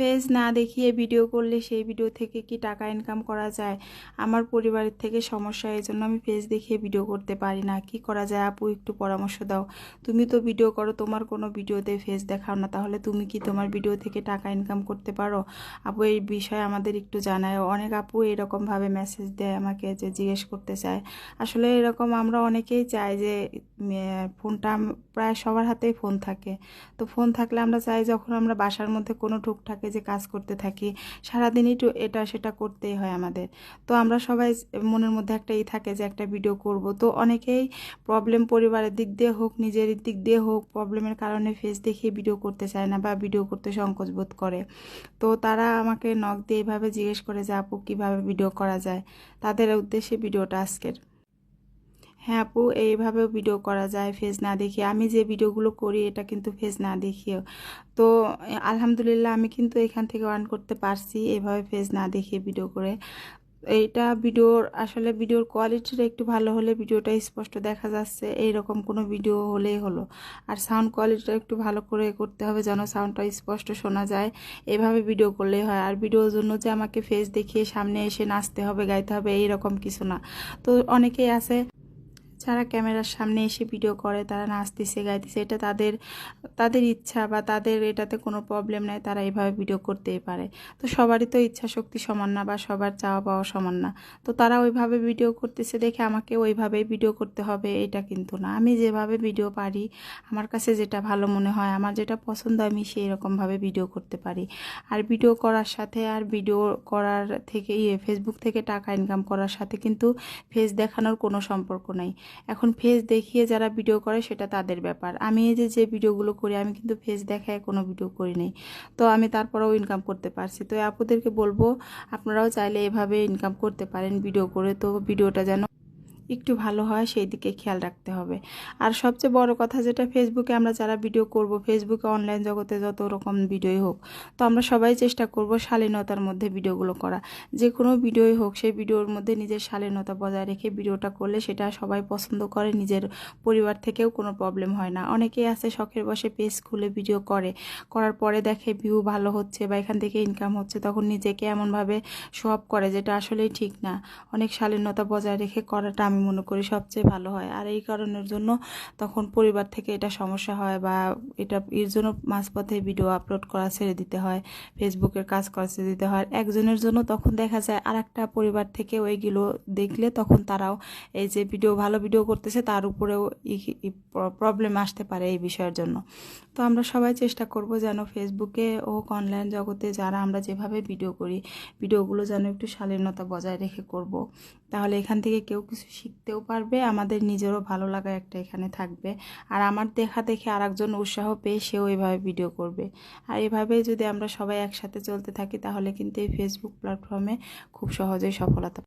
Face না দেখিয়ে video করলে সেই ভিডিও থেকে কি টাকা ইনকাম করা যায়? আমার পরিবারের থেকে সমস্যা, এই জন্য আমি ফেস দেখিয়ে ভিডিও করতে পারি না। কি করা যায়? আপু, একটু পরামর্শ দাও। তুমি তো ভিডিও করো, তোমার কোনো ভিডিওতে ফেস দেখাও না। তাহলে তুমি কি তোমার ভিডিও থেকে টাকা ইনকাম করতে পারো? আপু, এই বিষয়ে আমাদের একটু জানায়। অনেক আপু এরকমভাবে মেসেজ দেয় আমাকে যে জিজ্ঞেস করতে চায়। আসলে এরকম আমরা অনেকেই চাই যে ফোনটা প্রায় সবার হাতেই ফোন থাকে। তো ফোন থাকলে আমরা চাই যখন আমরা বাসার মধ্যে কোনো টুকটাকে যে কাজ করতে থাকি, সারাদিনই তো এটা সেটা করতেই হয় আমাদের। তো আমরা সবাই মনের মধ্যে একটা ই থাকে যে একটা ভিডিও করব। তো অনেকেই প্রবলেম পরিবারের দিক দিয়ে হোক, নিজের দিক দিয়ে হোক প্রবলেমের কারণে ফেস দেখিয়ে ভিডিও করতে চায় না বা ভিডিও করতে সংকোচ বোধ করে। তো তারা আমাকে নখ দিয়ে এভাবে জিজ্ঞেস করে যে, আপু, কীভাবে ভিডিও করা যায়? তাদের উদ্দেশ্যে ভিডিওটা আজকের। হ্যাঁ আপু, এইভাবেও ভিডিও করা যায় ফেস না দেখিয়ে। আমি যে ভিডিওগুলো করি, এটা কিন্তু ফেস না দেখিয়েও। তো আলহামদুলিল্লাহ আমি কিন্তু এখান থেকে অন করতে পারছি, এভাবে ফেস না দেখিয়ে ভিডিও করে। এইটা ভিডিওর আসলে ভিডিওর কোয়ালিটিটা একটু ভালো হলে ভিডিওটা স্পষ্ট দেখা যাচ্ছে, এইরকম কোনো ভিডিও হলেই হলো। আর সাউন্ড কোয়ালিটিটা একটু ভালো করে করতে হবে যেন সাউন্ডটা স্পষ্ট শোনা যায়। এভাবে ভিডিও করলেই হয়। আর ভিডিওর জন্য যে আমাকে ফেস দেখিয়ে সামনে এসে নাচতে হবে, গাইতে হবে, এইরকম কিছু না। তো অনেকেই আছে যারা ক্যামেরার সামনে এসে ভিডিও করে, তারা নাচতেছে, গাইতেছে, এটা তাদের তাদের ইচ্ছা বা তাদের এটাতে কোনো প্রবলেম নেই, তারা এইভাবে ভিডিও করতেই পারে। তো সবারই তো ইচ্ছা শক্তি সমান না বা সবার চাওয়া পাওয়া সমান না। তো তারা ওইভাবে ভিডিও করতেছে দেখে আমাকে ওইভাবেই ভিডিও করতে হবে, এটা কিন্তু না। আমি যেভাবে ভিডিও পারি, আমার কাছে যেটা ভালো মনে হয়, আমার যেটা পছন্দ, আমি সেই রকমভাবে ভিডিও করতে পারি। আর ভিডিও করার সাথে, আর ভিডিও করার থেকে ইয়ে ফেসবুক থেকে টাকা ইনকাম করার সাথে কিন্তু ফেস দেখানোর কোনো সম্পর্ক নেই। এখন ফেস দেখিয়ে যারা ভিডিও করে সেটা তাদের ব্যাপার। আমি এই যে যে ভিডিওগুলো করি, আমি কিন্তু ফেস দেখায় কোনো ভিডিও করি নাই। তো আমি তারপরেও ইনকাম করতে পারছি। তো আপুদেরকে বলব, আপনারাও চাইলে এভাবে ইনকাম করতে পারেন ভিডিও করে। তো ভিডিওটা যেন একটু ভালো হয় সেই দিকে খেয়াল রাখতে হবে। আর সবচেয়ে বড় কথা যেটা ফেসবুকে আমরা যারা ভিডিও করব ফেসবুকে অনলাইন জগতে যত রকম ভিডিওই হোক, তো আমরা সবাই চেষ্টা করব শালীনতার মধ্যে ভিডিওগুলো করা। যে কোনো ভিডিওই হোক, সেই ভিডিওর মধ্যে নিজের শালীনতা বজায় রেখে ভিডিওটা করলে সেটা সবাই পছন্দ করে, নিজের পরিবার থেকেও কোনো প্রবলেম হয় না। অনেকেই আছে, শখের বসে পেজ খুলে ভিডিও করে, করার পরে দেখে ভিউ ভালো হচ্ছে বা এখান থেকে ইনকাম হচ্ছে, তখন নিজেকে এমনভাবে শো করে, যেটা আসলেই ঠিক না। অনেক শালীনতা বজায় রেখে করাটা আমি মনে করি সবচেয়ে ভালো হয়। আর এই কারণের জন্য তখন পরিবার থেকে এটা সমস্যা হয় বা এটা, এর জন্য মাঝপথে ভিডিও আপলোড করা ছেড়ে দিতে হয় ফেসবুকের কাজ করা ছেড়ে দিতে হয়। একজনের জন্য তখন দেখা যায় আর একটা পরিবার থেকে ওইগুলো দেখলে তখন তারাও এই যে ভিডিও ভালো ভিডিও করতেছে, তার উপরেও প্রবলেম আসতে পারে এই বিষয়ের জন্য। তো আমরা সবাই চেষ্টা করব যেন ফেসবুকে হোক অনলাইন জগতে যারা আমরা যেভাবে ভিডিও করি ভিডিওগুলো যেন একটু শালীনতা বজায় রেখে করব। তাহলে এখান থেকে কেউ কিছু শিখতেও পারবে, আমাদের নিজেরও ভালো লাগা একটা এখানে থাকবে। আর আমার দেখা দেখে আরেকজন উৎসাহ পেয়ে সেও এভাবে ভিডিও করবে। আর এভাবে যদি আমরা সবাই একসাথে চলতে থাকি, তাহলে কিন্তু এই ফেসবুক প্ল্যাটফর্মে খুব সহজেই সফলতা